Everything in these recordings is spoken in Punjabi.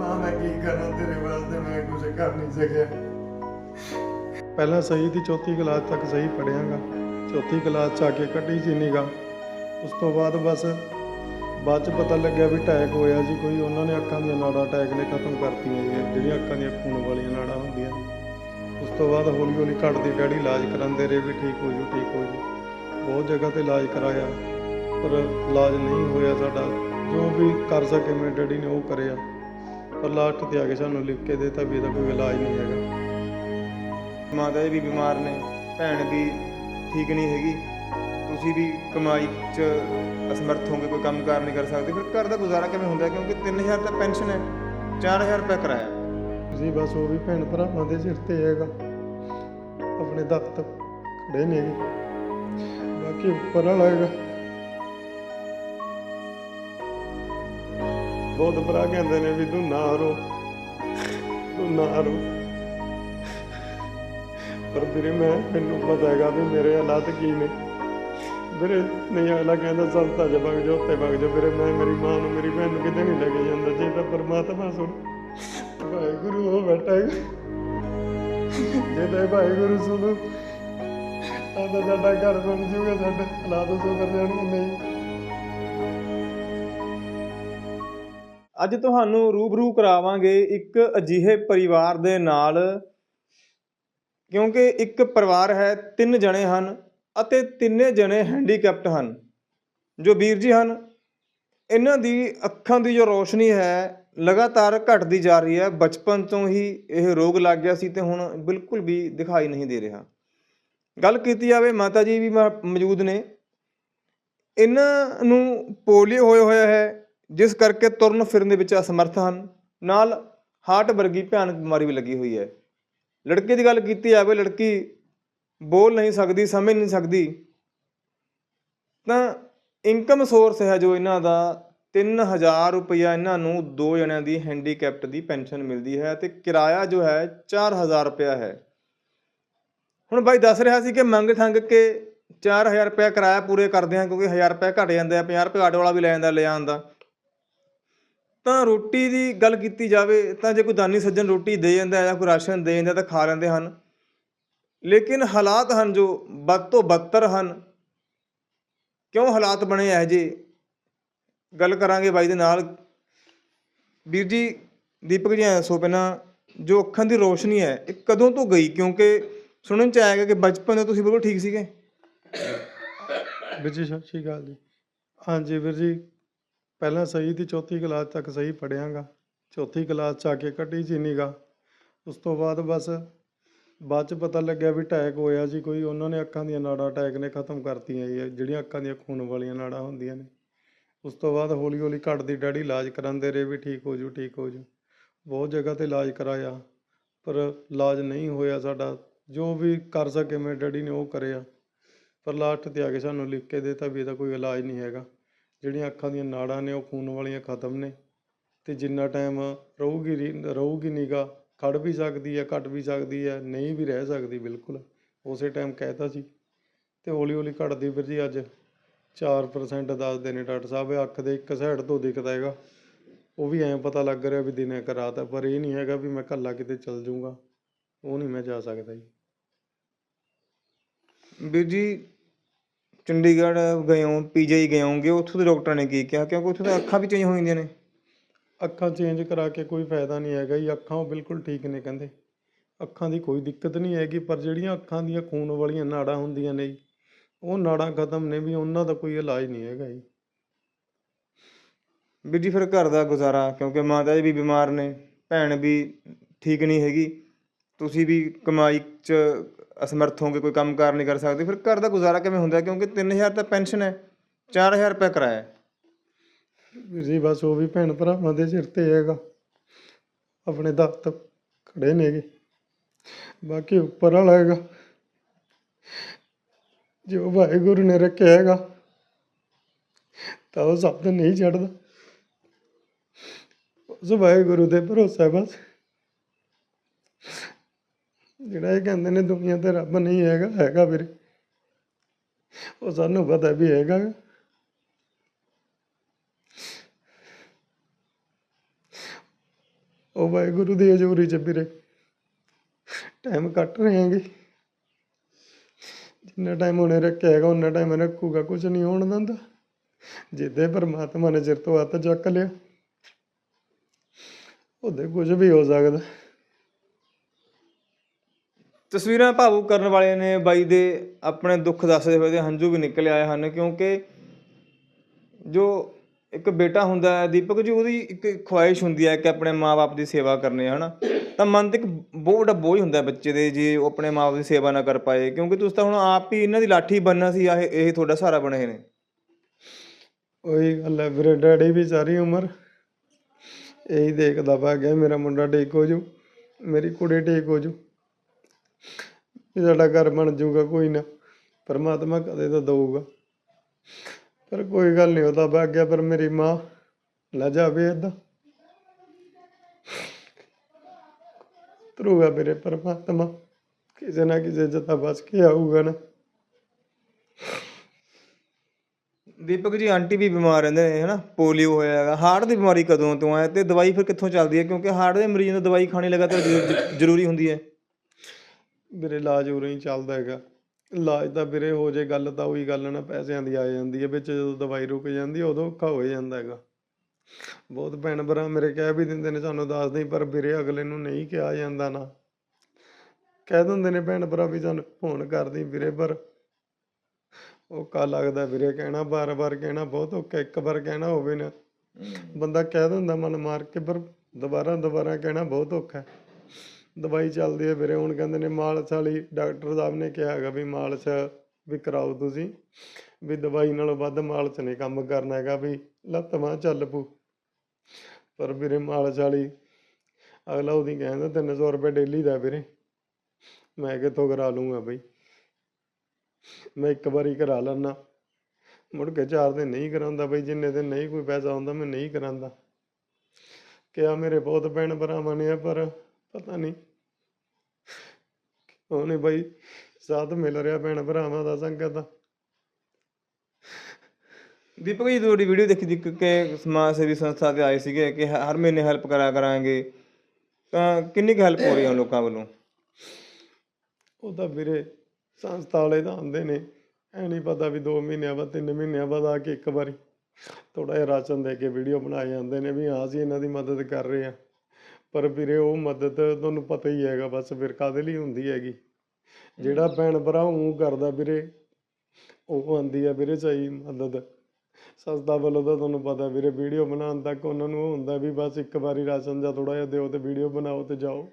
ਮਾਂ, ਮੈਂ ਕੀ ਕਰਾਂ ਤੇਰੇ ਵਾਸਤੇ? ਮੈਂ ਕੁਝ ਕਰ ਨਹੀਂ ਸਕਿਆ। ਪਹਿਲਾਂ ਸਹੀ ਦੀ ਚੌਥੀ ਕਲਾਸ ਤੱਕ ਸਹੀ ਪੜਿਆਗਾ ਚੌਥੀ ਕਲਾਸ ਚ ਆ ਕੇ ਕੱਢੀ ਸੀ ਨਿਗਾ ਉਸ ਤੋਂ ਬਾਅਦ ਬਸ ਬਾਅਦ ਚ ਪਤਾ ਲੱਗਿਆ ਵੀ ਅਟੈਕ ਹੋਇਆ ਜੀ। ਕੋਈ ਉਹਨਾਂ ਨੇ ਅੱਖਾਂ ਦੀਆਂ ਨਾੜਾਂ ਅਟੈਕ ਨੇ ਖਤਮ ਕਰਤੀਆਂ ਜੀ। ਜਿਹੜੀਆਂ ਅੱਖਾਂ ਦੀਆਂ ਖੂਨ ਵਾਲੀਆਂ ਨਾੜਾਂ ਹੁੰਦੀਆਂ। ਉਸ ਤੋਂ ਬਾਅਦ ਹੌਲੀ ਹੌਲੀ ਘਟਦੀ ਡੈਡੀ ਇਲਾਜ ਕਰਾਉਂਦੇ ਰਹੇ ਵੀ ਠੀਕ ਹੋ ਜੂ, ਠੀਕ ਹੋ ਜੂ। ਬਹੁਤ ਜਗ੍ਹਾ ਤੇ ਇਲਾਜ ਕਰਾਇਆ, ਪਰ ਇਲਾਜ ਨਹੀਂ ਹੋਇਆ ਸਾਡਾ। ਜੋ ਵੀ ਕਰ ਸਕੇ ਮੇਰੇ ਡੈਡੀ ਨੇ ਉਹ ਕਰਿਆ। ਪਰ ਲਾਸਟ ਤੇ ਆ ਕੇ ਸਾਨੂੰ ਲਿਖ ਕੇ ਦਿੱਤਾ ਵੀ ਇਹਦਾ ਕੋਈ ਇਲਾਜ ਨਹੀਂ ਹੈਗਾ। ਮਾਤਾ ਜੀ ਵੀ ਬਿਮਾਰ ਨੇ, ਭੈਣ ਵੀ ਠੀਕ ਨਹੀਂ ਹੈਗੀ। ਤੁਸੀਂ ਵੀ ਕਮਾਈ 'ਚ ਅਸਮਰਥ ਹੋਗੇ, ਕੋਈ ਕੰਮ ਕਾਰ ਨਹੀਂ ਕਰ ਸਕਦੇ। ਫਿਰ ਘਰ ਦਾ ਗੁਜ਼ਾਰਾ ਕਿਵੇਂ ਹੁੰਦਾ? ਕਿਉਂਕਿ 3000 ਤਾਂ ਪੈਨਸ਼ਨ ਹੈ 4000 ਰੁਪਏ ਕਿਰਾਇਆ। ਤੁਸੀਂ ਬਸ ਉਹ ਵੀ ਭੈਣ ਭਰਾਵਾਂ ਦੇ ਸਿਰ ਤੇ ਹੈਗਾ। ਆਪਣੇ ਦਖਤ ਖੜੇ ਨੇ ਬਾਕੀ ਉੱਪਰ ਵਾਲਾ ਹੈਗਾ। ਬਹੁਤ ਭਰਾ ਕਹਿੰਦੇ ਨੇ ਵੀ ਤੂੰ ਨਾ ਰੋ, ਤੂੰ ਨਾ ਰੋ। ਪਰ ਵੀਰੇ ਮੈਂ, ਮੈਨੂੰ ਪਤਾ ਹੈਗਾ ਵੀ ਮੇਰੇ ਹਾਲਾਤ ਕੀ ਨੇ। ਵੀਰੇ ਨਹੀਂ, ਅਗਲਾ ਕਹਿੰਦਾ, ਸੰਤਾ ਜਾ ਵਗ ਜਾ ਉੱਤੇ ਵਗ ਜਾ ਵੀਰੇ ਮੈਂ, ਮੇਰੀ ਮਾਂ ਨੂੰ, ਮੇਰੀ ਭੈਣ ਨੂੰ ਕਿਤੇ ਨਹੀਂ ਲੈ ਕੇ ਜਾਂਦਾ, ਜੇ ਤਾਂ ਪਰਮਾਤਮਾ ਸੁਣ। ਵਾਹਿਗੁਰੂ ਹੋ ਬੈਠਾ ਹੈ ਜੇ ਤਾਂ ਵਾਹਿਗੁਰੂ ਸੁਣੋ, ਤਾਂ ਸਾਡਾ ਘਰ ਬਣ ਜੂਗਾ ਸਾਡਾ ਹਾਲਾਤ ਸੁਧਰ ਜਾਣਗੇ, ਨਹੀਂ। ਅੱਜ ਤੁਹਾਨੂੰ ਰੂਬਰੂ ਕਰਾਵਾਂਗੇ ਇੱਕ ਅਜਿਹੇ ਪਰਿਵਾਰ ਦੇ ਨਾਲ, ਕਿਉਂਕਿ ਇੱਕ ਪਰਿਵਾਰ ਹੈ, ਤਿੰਨ ਜਣੇ ਹਨ ਅਤੇ ਤਿੰਨੇ ਜਣੇ ਹੈਂਡੀਕੈਪਟ ਹਨ। ਜੋ ਵੀਰ ਜੀ ਹਨ, ਇਹਨਾਂ ਦੀ ਅੱਖਾਂ ਦੀ ਜੋ ਰੋਸ਼ਨੀ ਹੈ, ਲਗਾਤਾਰ ਘਟਦੀ ਜਾ ਰਹੀ ਹੈ। ਬਚਪਨ ਤੋਂ ਹੀ ਇਹ ਰੋਗ ਲੱਗ ਗਿਆ ਸੀ ਤੇ ਹੁਣ ਬਿਲਕੁਲ ਵੀ ਦਿਖਾਈ ਨਹੀਂ ਦੇ ਰਿਹਾ। ਗੱਲ ਕੀਤੀ ਜਾਵੇ, ਮਾਤਾ ਜੀ ਵੀ ਮ- ਮੌਜੂਦ ਨੇ। ਇਹਨਾਂ ਨੂੰ ਪੋਲੀਓ ਹੋਇਆ ਹੋਇਆ ਹੈ ਜਿਸ ਕਰਕੇ ਤੁਰਨ ਫਿਰਨ ਦੇ ਵਿੱਚ ਅਸਮਰਥ ਹਨ। ਨਾਲ ਹਾਰਟ ਵਰਗੀ ਭਿਆਨਕ ਬਿਮਾਰੀ ਵੀ ਲੱਗੀ ਹੋਈ ਹੈ। ਲੜਕੇ ਦੀ ਗੱਲ ਕੀਤੀ ਜਾਵੇ, ਲੜਕੀ ਬੋਲ ਨਹੀਂ ਸਕਦੀ, ਸਮਝ ਨਹੀਂ ਸਕਦੀ, ਤਾਂ ਇਨਕਮ ਸੋਰਸ ਹੈ ਜੋ ਇਹਨਾਂ ਦਾ 3000 ਰੁਪਇਆ ਇਹਨਾਂ ਨੂੰ ਦੋ ਜਣਿਆਂ ਦੀ ਹੈਂਡੀਕੈਪਟ ਦੀ ਪੈਨਸ਼ਨ ਮਿਲਦੀ ਹੈ ਤੇ ਕਿਰਾਇਆ ਜੋ ਹੈ 4000 ਰੁਪਇਆ ਹੈ। ਹੁਣ ਬਾਈ ਦੱਸ ਰਿਹਾ ਸੀ ਕਿ ਮੰਗ ਠੰਗ ਕੇ 4000 ਰੁਪਇਆ ਕਿਰਾਇਆ ਪੂਰੇ ਕਰਦੇ ਹਾਂ ਕਿਉਂਕਿ 1000 ਰੁਪਇਆ ਘਟ ਜਾਂਦਾ ਹੈ 50 ਰੁਪਏ ਆਟੋ ਵਾਲਾ ਵੀ ਲੈ ਜਾਂਦਾ, ਲੈ ਆਉਂਦਾ ਤਾਂ ਰੋਟੀ ਦੀ ਗੱਲ ਕੀਤੀ ਜਾਵੇ ਤਾਂ ਜੇ ਕੋਈ ਦਾਨੀ ਸੱਜਣ ਰੋਟੀ ਦੇ ਜਾਂਦਾ ਜਾਂ ਕੋਈ ਰਾਸ਼ਨ ਦੇ ਜਾਂਦਾ ਤਾਂ ਖਾ ਲੈਂਦੇ ਹਨ। ਲੇਕਿਨ ਹਾਲਾਤ ਹਨ ਜੋ ਬਦ ਤੋਂ ਬਦਤਰ ਹਨ। ਕਿਉਂ ਹਾਲਾਤ ਬਣੇ ਇਹ ਜੇ ਗੱਲ ਕਰਾਂਗੇ ਬਾਈ ਦੇ ਨਾਲ। ਵੀਰ ਜੀ, ਦੀਪਕ ਜੀ, ਐਂ ਸੋ ਪਹਿਲਾਂ ਜੋ ਅੱਖਾਂ ਦੀ ਰੋਸ਼ਨੀ ਹੈ, ਇਹ ਕਦੋਂ ਤੋਂ ਗਈ? ਕਿਉਂਕਿ ਸੁਣਨ ਚ ਆਇਆ ਕਿ ਬਚਪਨ ਤੋਂ ਤੁਸੀਂ ਬਿਲਕੁਲ ਠੀਕ ਸੀਗੇ? ਵੀਰ ਜੀ, ਸਤਿ ਸ਼੍ਰੀ ਅਕਾਲ ਜੀ। ਹਾਂਜੀ ਵੀਰ ਜੀ ਪਹਿਲਾਂ ਸਹੀ ਦੀ ਚੌਥੀ ਕਲਾਸ ਤੱਕ ਸਹੀ ਪੜਿਆਗਾ ਚੌਥੀ ਕਲਾਸ ਚ ਆ ਕੇ ਕੱਢੀ ਸੀ ਨਿਗਾ ਉਸ ਤੋਂ ਬਾਅਦ ਬਸ ਬਾਅਦ ਚ ਪਤਾ ਲੱਗਿਆ ਵੀ ਅਟੈਕ ਹੋਇਆ ਜੀ ਕੋਈ ਉਹਨਾਂ ਨੇ ਅੱਖਾਂ ਦੀਆਂ ਨਾੜਾਂ ਅਟੈਕ ਨੇ ਖਤਮ ਕਰਤੀਆਂ ਜੀ, ਜਿਹੜੀਆਂ ਅੱਖਾਂ ਦੀਆਂ ਖੂਨ ਵਾਲੀਆਂ ਨਾੜਾਂ ਹੁੰਦੀਆਂ ਨੇ। ਉਸ ਤੋਂ ਬਾਅਦ ਹੌਲੀ ਹੌਲੀ ਘਟਦੀ ਡੈਡੀ ਇਲਾਜ ਕਰਾਉਂਦੇ ਰਹੇ ਵੀ ਠੀਕ ਹੋ ਜੂ ਠੀਕ ਹੋ ਜੂ ਬਹੁਤ ਜਗ੍ਹਾ ਤੇ ਇਲਾਜ ਕਰਾਇਆ, ਪਰ ਇਲਾਜ ਨਹੀਂ ਹੋਇਆ ਸਾਡਾ। ਜੋ ਵੀ ਕਰ ਸਕੇ ਮੇਰੇ ਡੈਡੀ ਨੇ ਉਹ ਕਰਿਆ, ਪਰ ਲਾਸਟ ਤੇ ਆ ਕੇ ਸਾਨੂੰ ਲਿਖ ਕੇ ਦਿੱਤਾ ਵੀ ਇਹਦਾ ਕੋਈ ਇਲਾਜ ਨਹੀਂ ਹੈਗਾ। ਜਿਹੜੀਆਂ ਅੱਖਾਂ ਦੀਆਂ ਨਾੜਾਂ ਨੇ, ਉਹ ਖੂਨ ਵਾਲੀਆਂ ਖਤਮ ਨੇ। ਅਤੇ ਜਿੰਨਾ ਟਾਈਮ ਰਹੂਗੀ ਰੀ- ਰਹੂਗੀ ਨਿਗਾ ਖੜ੍ਹ ਵੀ ਸਕਦੀ ਹੈ, ਘੱਟ ਵੀ ਸਕਦੀ ਹੈ, ਨਹੀਂ ਵੀ ਰਹਿ ਸਕਦੀ ਬਿਲਕੁਲ। ਉਸੇ ਟਾਈਮ ਕਹਿ ਤਾ ਸੀ। ਅਤੇ ਹੌਲੀ ਹੌਲੀ ਘਟਦੀ ਵੀਰ ਜੀ ਅੱਜ 4% ਦੱਸਦੇ ਨੇ ਡਾਕਟਰ ਸਾਹਿਬ ਅੱਖ ਦੇ ਇੱਕ ਸਾਈਡ ਤੋਂ ਦਿਖਦਾ ਹੈਗਾ। ਉਹ ਵੀ ਐਂ ਪਤਾ ਲੱਗ ਰਿਹਾ ਵੀ ਦਿਨੇ ਕਿ ਰਾਤ ਹੈ, ਪਰ ਇਹ ਨਹੀਂ ਹੈਗਾ ਵੀ ਮੈਂ ਕੱਲਾ ਕਿਤੇ ਚੱਲ ਜਾਊਂਗਾ। ਉਹ ਨਹੀਂ ਮੈਂ ਜਾ ਸਕਦਾ ਜੀ। ਵੀਰ ਜੀ ਚੰਡੀਗੜ੍ਹ ਗਏ ਹੋ ਪੀਜੀਆਈ ਗਏ ਹੋਗੇ ਉੱਥੋਂ ਦੇ ਡਾਕਟਰ ਨੇ ਕੀ ਕਿਹਾ? ਕਿਉਂਕਿ ਉੱਥੋਂ ਤਾਂ ਅੱਖਾਂ ਵੀ ਚੇਂਜ ਹੋ ਜਾਂਦੀਆਂ ਨੇ। ਅੱਖਾਂ ਚੇਂਜ ਕਰਾ ਕੇ ਕੋਈ ਫਾਇਦਾ ਨਹੀਂ ਹੈਗਾ ਜੀ ਅੱਖਾਂ ਉਹ ਬਿਲਕੁਲ ਠੀਕ ਨੇ ਕਹਿੰਦੇ। ਅੱਖਾਂ ਦੀ ਕੋਈ ਦਿੱਕਤ ਨਹੀਂ ਹੈਗੀ ਪਰ ਜਿਹੜੀਆਂ ਅੱਖਾਂ ਦੀਆਂ ਖੂਨ ਵਾਲੀਆਂ ਨਾੜਾਂ ਹੁੰਦੀਆਂ ਨੇ ਜੀ ਉਹ ਨਾੜਾਂ ਖਤਮ ਨੇ ਵੀ ਉਹਨਾਂ ਦਾ ਕੋਈ ਇਲਾਜ ਨਹੀਂ ਹੈਗਾ ਜੀ। ਵੀਰ ਜੀ ਫਿਰ ਘਰ ਦਾ ਗੁਜ਼ਾਰਾ ਕਿਉਂਕਿ ਮਾਤਾ ਜੀ ਵੀ ਬਿਮਾਰ ਨੇ ਭੈਣ ਵੀ ਠੀਕ ਨਹੀਂ ਹੈਗੀ ਤੁਸੀਂ ਵੀ ਕਮਾਈ 'ਚ ਅਸਮਰਥ ਹੋਗੇ ਕੋਈ ਕੰਮ ਕਾਰ ਨਹੀਂ ਕਰ ਸਕਦੇ। ਫਿਰ ਘਰ ਦਾ ਗੁਜ਼ਾਰਾ ਕਿਵੇਂ ਹੁੰਦਾ? ਕਿਉਂਕਿ 3000 ਤਾਂ ਪੈਨਸ਼ਨ ਹੈ 4000 ਰੁਪਏ ਕਿਰਾਇਆ ਹੈ। ਵੀਰ ਜੀ, ਬਸ ਉਹ ਵੀ ਭੈਣ ਭਰਾਵਾਂ ਦੇ ਸਿਰ ਤੇ ਹੈਗਾ। ਆਪਣੇ ਦਖਤ ਖੜੇ ਨੇਗੇ। ਬਾਕੀ ਉੱਪਰ ਵਾਲਾ ਹੈਗਾ। ਜੋ ਵਾਹਿਗੁਰੂ ਨੇ ਰੱਖਿਆ ਹੈਗਾ, ਤਾਂ ਉਹ ਸਭ ਤੋਂ ਨਹੀਂ ਛੱਡਦਾ। ਉਸ ਵਾਹਿਗੁਰੂ ਦੇ ਭਰੋਸਾ ਬਸ। ਜਿਹੜਾ ਇਹ ਕਹਿੰਦੇ ਨੇ ਦੁਨੀਆ ਤੇ ਰੱਬ ਨਹੀਂ ਹੈਗਾ ਹੈਗਾ ਵੀਰੇ। ਉਹ ਸਾਨੂੰ ਪਤਾ ਵੀ ਹੈਗਾ। ਉਹ ਵਾਹਿਗੁਰੂ ਦੀ ਹਜ਼ੂਰੀ ਚ ਵੀਰੇ ਟਾਈਮ ਕੱਟ ਰਹੇ ਹੈਗੇ। ਜਿੰਨਾ ਟਾਈਮ ਉਹਨੇ ਰੱਖਿਆ ਹੈਗਾ ਉਹਨਾਂ ਟਾਈਮ ਰੱਖੂਗਾ ਕੁਝ ਨਹੀਂ ਹੋਣ ਦਿੰਦਾ। ਜਿੱਦੇ ਪਰਮਾਤਮਾ ਨੇ ਚਿਰ ਤੋਂ ਹੱਥ ਚੱਕ ਲਿਆ, ਉਹਦੇ ਕੁਝ ਵੀ ਹੋ ਸਕਦਾ। ਤਸਵੀਰਾਂ ਭਾਵੁਕ ਕਰਨ ਵਾਲੇ ਨੇ ਬਾਈ ਦੇ ਆਪਣੇ ਦੁੱਖ ਦੱਸਦੇ ਹੋਏ ਦੇ ਹੰਝੂ ਵੀ ਨਿਕਲ ਆਏ ਹਨ, ਕਿਉਂਕਿ ਜੋ ਇੱਕ ਬੇਟਾ ਹੁੰਦਾ ਹੈ, ਦੀਪਕ ਜੀ, ਉਹਦੀ ਇੱਕ ਖੁਆਇਸ਼ ਹੁੰਦੀ ਹੈ ਕਿ ਆਪਣੇ ਮਾਪੇ ਦੀ ਸੇਵਾ ਕਰਨੀ ਹੈ ਹਨਾ? ਤਾਂ ਮਨ ਤੇ ਇੱਕ ਬਹੁਤ ਵੱਡਾ ਬੋਝ ਹੁੰਦਾ ਬੱਚੇ ਦੇ, ਜੇ ਉਹ ਆਪਣੇ ਮਾਪੇ ਦੀ ਸੇਵਾ ਨਾ ਕਰ ਪਾਏ, ਕਿਉਂਕਿ ਤੁਸੀਂ ਤਾਂ ਹੁਣ ਆਪ ਹੀ ਇਹਨਾਂ ਦੀ ਲਾਠੀ ਬੰਨਣਾ ਸੀ ਇਹ ਇਹ ਤੁਹਾਡਾ ਸਹਾਰਾ ਬਣੇ ਨੇ। ਉਹੀ ਗੱਲ ਹੈ ਵੀਰੇ, ਡੈਡੀ ਵੀ ਸਾਰੀ ਉਮਰ ਇਹੀ ਦੇਖਦਾ ਪਾ ਗਿਆ ਮੇਰਾ ਮੁੰਡਾ ਠੀਕ ਹੋ ਜੂ, ਮੇਰੀ ਕੁੜੀ ਠੀਕ ਹੋ ਜੂ। ਵੀ ਸਾਡਾ ਘਰ ਬਣ ਜਾਊਗਾ, ਕੋਈ ਨਾ। ਪਰਮਾਤਮਾ ਕਦੇ ਤਾਂ ਦਊਗਾ। ਪਰ ਕੋਈ ਗੱਲ ਨਹੀਂ ਉਹਦਾ ਪਾ ਗਿਆ, ਪਰ ਮੇਰੀ ਮਾਂ ਲੈ ਜਾਵੇ ਏਦਾਂ। ਤਰੂਗਾ ਵੀਰੇ ਪਰਮਾਤਮਾ, ਕਿਸੇ ਨਾ ਕਿਸੇ ਜਤਾ ਬਸ ਕੇ ਆਊਗਾ ਨਾ। ਦੀਪਕ ਜੀ, ਆਂਟੀ ਵੀ ਬਿਮਾਰ ਰਹਿੰਦੇ ਨੇ, ਹਨਾ? ਪੋਲੀਓ ਹੋਇਆ ਹੈਗਾ। ਹਾਰਟ ਦੀ ਬਿਮਾਰੀ ਕਦੋਂ ਤੋਂ ਹੈ ਤੇ ਦਵਾਈ ਫਿਰ ਕਿੱਥੋਂ ਚੱਲਦੀ ਹੈ? ਕਿਉਂਕਿ ਹਾਰਟ ਦੇ ਮਰੀਜ਼ ਨੂੰ ਦਵਾਈ ਖਾਣੀ ਲਗਾਤਾਰ ਜ਼ਰੂਰੀ ਹੁੰਦੀ ਹੈ। ਵੀਰੇ ਇਲਾਜ ਉਰੇ ਹੀ ਚੱਲਦਾ ਹੈਗਾ। ਇਲਾਜ ਤਾਂ ਵੀਰੇ ਹੋ ਜੇ ਗੱਲ ਤਾਂ ਉਹੀ ਗੱਲ ਨਾ ਪੈਸਿਆਂ ਦੀ ਆ ਜਾਂਦੀ ਹੈ ਵਿੱਚ ਜਦੋਂ ਦਵਾਈ ਰੁਕ ਜਾਂਦੀ ਹੈ ਉਦੋਂ ਔਖਾ ਹੋ ਜਾਂਦਾ ਹੈਗਾ। ਬਹੁਤ ਭੈਣ ਭਰਾ ਮੇਰੇ ਕਹਿ ਵੀ ਦਿੰਦੇ ਨੇ ਸਾਨੂੰ ਦੱਸ ਦੇ ਪਰ ਵੀਰੇ ਅਗਲੇ ਨੂੰ ਨਹੀਂ ਕਿਹਾ ਜਾਂਦਾ ਨਾ। ਕਹਿ ਦਿੰਦੇ ਨੇ ਭੈਣ ਭਰਾ ਵੀ ਸਾਨੂੰ ਫੋਨ ਕਰਦੀ ਵੀਰੇ ਪਰ ਔਖਾ ਲੱਗਦਾ ਵੀਰੇ ਕਹਿਣਾ ਬਾਰ-ਬਾਰ ਕਹਿਣਾ ਬਹੁਤ ਔਖਾ ਇੱਕ ਵਾਰ ਕਹਿਣਾ ਹੋਵੇ ਨਾ ਬੰਦਾ ਕਹਿ ਦਿੰਦਾ ਮਨ ਮਾਰ ਕੇ ਪਰ ਦੁਬਾਰਾ ਦੁਬਾਰਾ ਕਹਿਣਾ ਬਹੁਤ ਔਖਾ। ਹੈ ਦਵਾਈ ਚੱਲਦੀ ਹੈ ਵੀਰੇ ਹੁਣ ਕਹਿੰਦੇ ਨੇ ਮਾਲਸ਼ ਵਾਲੀ, ਡਾਕਟਰ ਸਾਹਿਬ ਨੇ ਕਿਹਾ ਹੈਗਾ ਵੀ ਮਾਲਸ਼ ਵੀ ਕਰਾਓ ਤੁਸੀਂ, ਵੀ ਦਵਾਈ ਨਾਲੋਂ ਵੱਧ ਮਾਲਸ਼ ਨੇ ਕੰਮ ਕਰਨਾ ਹੈਗਾ, ਵੀ ਲੱਤ ਬਾਂਹ ਚੱਲ ਪੂ ਪਰ ਵੀਰੇ ਮਾਲਸ਼ ਵਾਲੀ, ਅਗਲਾ ਉਹਦੀ ਕਹਿੰਦਾ 300 ਰੁਪਏ ਡੇਲੀ ਦਾ ਵੀਰੇ, ਮੈਂ ਕਿੱਥੋਂ ਕਰਾ ਲੂੰਗਾ ਬਈ? ਮੈਂ ਇੱਕ ਵਾਰੀ ਕਰਾ ਲੈਣਾ ਮੁੜ ਕੇ ਚਾਰ ਦਿਨ ਨਹੀਂ ਕਰਾਉਂਦਾ ਬਈ, ਜਿੰਨੇ ਦਿਨ ਨਹੀਂ ਕੋਈ ਪੈਸਾ ਆਉਂਦਾ ਮੈਂ ਨਹੀਂ ਕਰਾਉਂਦਾ ਕਿਹਾ ਮੇਰੇ ਬਹੁਤ ਭੈਣ ਭਰਾਵਾਂ ਨੇ ਪਰ ਪਤਾ ਨਹੀਂ। ਉਹਨੇ ਬਈ ਸਾਥ ਮਿਲ ਰਿਹਾ ਭੈਣ ਭਰਾਵਾਂ ਦਾ ਸੰਗਤ ਦਾ। ਦੀਪਕ ਜੀ ਤੁਹਾਡੀ ਵੀਡੀਓ ਦੇਖੀ ਦੀ ਕਿ ਸਮਾਜ ਸੇਵੀ ਸੰਸਥਾ ਤੇ ਆਏ ਸੀਗੇ ਕਿ ਹਰ ਮਹੀਨੇ ਹੈਲਪ ਕਰਿਆ ਕਰਾਂਗੇ। ਤਾਂ ਕਿੰਨੀ ਕੁ ਹੈਲਪ ਹੋ ਰਹੀ ਹੈ ਲੋਕਾਂ ਵੱਲੋਂ? ਉਹ ਤਾਂ ਵੀਰੇ ਸੰਸਥਾ ਵਾਲੇ ਤਾਂ ਆਉਂਦੇ ਨੇ। ਐ ਨਹੀਂ ਪਤਾ ਵੀ 2 ਮਹੀਨਿਆਂ ਬਾਅਦ 3 ਮਹੀਨਿਆਂ ਬਾਅਦ ਆ ਕੇ ਇੱਕ ਵਾਰੀ ਥੋੜਾ ਜਿਹਾ ਰਾਸ਼ਨ ਦੇ ਕੇ ਵੀਡੀਓ ਬਣਾਏ ਜਾਂਦੇ ਨੇ ਵੀ ਹਾਂ ਅਸੀਂ ਇਹਨਾਂ ਦੀ ਮਦਦ ਕਰ ਰਹੇ ਹਾਂ। ਪਰ ਵੀਰੇ ਉਹ ਮਦਦ ਤੁਹਾਨੂੰ ਪਤਾ ਹੀ ਹੈਗਾ ਬਸ ਫਿਰ ਕਾਹਦੇ ਲਈ ਹੁੰਦੀ ਹੈਗੀ? ਜਿਹੜਾ ਭੈਣ ਭਰਾ ਉਹ ਕਰਦਾ ਵੀਰੇ ਉਹ ਆਂਦੀ ਆ ਵੀਰੇ ਚਾਹੀ ਮਦਦ। ਸੰਸਥਾ ਵੱਲੋਂ ਤਾਂ ਤੁਹਾਨੂੰ ਪਤਾ ਵੀਰੇ ਵੀਡੀਓ ਬਣਾਉਣ ਤੱਕ ਉਹਨਾਂ ਨੂੰ ਉਹ ਹੁੰਦਾ ਵੀ ਬਸ ਇੱਕ ਵਾਰੀ ਰਾਸ਼ਨ ਜਾਂ ਥੋੜਾ ਜਿਹਾ ਦਿਓ ਤੇ ਵੀਡੀਓ ਬਣਾਓ ਤੇ ਜਾਓ।